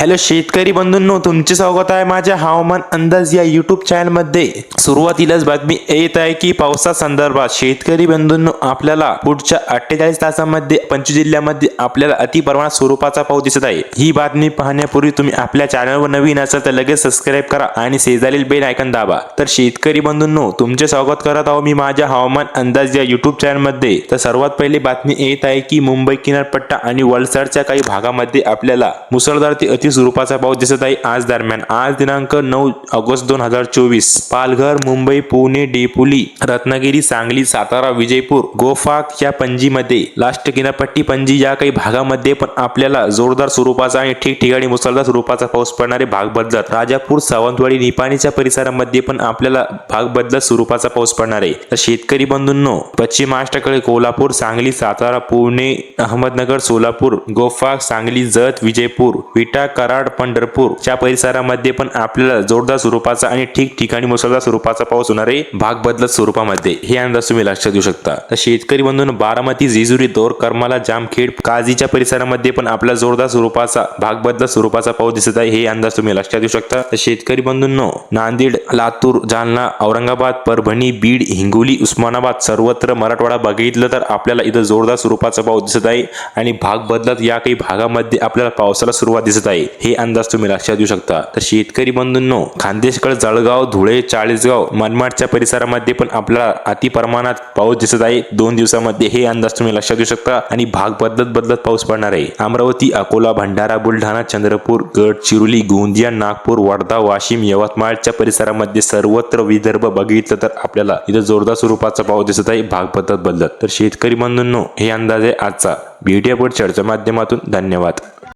Hello शेतकरी बंधूंनो तुमचे स्वागत आहे माझ्या हवामान अंदाज या युट्यूब चॅनलमध्ये सुरुवातीलाच बातमी येत आहे की पावसा संदर्भात शेतकरी बंधूंनो आपल्याला पुढच्या अठ्ठेचाळीस तासांमध्ये पंचवीस जिल्ह्यामध्ये आपल्याला अतिप्रमाणात स्वरूपाचा पाऊस दिसत आहे. ही बातमी पाहण्यापूर्वी तुम्ही आपल्या चॅनलवर नवीन असाल तर लगेच सबस्क्राईब करा आणि शेजारील बेल आयकन दाबा. तर शेतकरी बंधूंनो तुमचे स्वागत करत आहो मी माझ्या हवामान अंदाज या युट्यूब चॅनलमध्ये तर सर्वात पहिली बातमी येत आहे की मुंबई किनारपट्टा आणि वलसाडच्या काही भागामध्ये आपल्याला मुसळधार ते अति स्वरूपाचा पाऊस दिसत आहे. आज दरम्यान आज दिनांक नऊ ऑगस्ट दोन हजार चोवीस पालघर मुंबई पुणे डेपुली रत्नागिरी सांगली सातारा विजयपूर गोफाक या पणजीमध्ये लास्ट किनारपट्टी पणजी या काही भागामध्ये पण आपल्याला जोरदार स्वरूपाचा आणि ठिकठिकाणी मुसळधार स्वरूपाचा पाऊस पडणारे भाग बदलत. राजापूर सावंतवाडी निपाणीच्या परिसरामध्ये पण आपल्याला भाग बदलत स्वरूपाचा पाऊस पडणार आहे. तर शेतकरी बंधूंनो पश्चिम महाराष्ट्राकडे कोल्हापूर सांगली सातारा पुणे अहमदनगर सोलापूर गोफाक सांगली जत विजयपूर विटा कराड पंढरपूर च्या परिसरामध्ये पण आपल्याला जोरदार स्वरूपाचा आणि ठिकठिकाणी मुसळधार स्वरूपाचा पाऊस होणार आहे भाग बदलत स्वरूपामध्ये हे अंदाज तुम्ही लक्षात देऊ शकता. तर शेतकरी बंधून बारामती जेजुरी दोर करमाला जामखेड काजीच्या परिसरामध्ये पण आपला जोरदार स्वरूपाचा भाग बदलत स्वरूपाचा पाऊस दिसत आहे हे अंदाज तुम्ही लक्षात देऊ शकता. तर शेतकरी बंधूंनो नांदेड लातूर जालना औरंगाबाद परभणी बीड हिंगोली उस्मानाबाद सर्वत्र मराठवाडा बघितलं तर आपल्याला इथं जोरदार स्वरूपाचा पाऊस दिसत आहे आणि भाग बदलत या काही भागामध्ये आपल्याला पावसाला सुरुवात दिसत आहे. हे अंदाज तुम्ही लक्षात देऊ शकता. तर शेतकरी बंधूंनो खानदेशकड जळगाव धुळे चाळीसगाव मनमाडच्या परिसरामध्ये पण आपल्याला अति प्रमाणात पाऊस दिसत आहे. दोन दिवसामध्ये हे अंदाज तुम्ही लक्षात देऊ शकता. आणि भाग बदलत बदलत पाऊस पडणार आहे. अमरावती अकोला भंडारा बुलढाणा चंद्रपूर गडचिरोली गोंदिया नागपूर वर्धा वाशिम यवतमाळच्या परिसरामध्ये सर्वत्र विदर्भ बघितलं तर आपल्याला इथं जोरदार स्वरूपाचा पाऊस दिसत आहे. भाग बदलत बदलत. तर शेतकरी बंधूंनो हे अंदाज आहे आजचा. व्हिडिओ पुढे चर्चा माध्यमातून. धन्यवाद.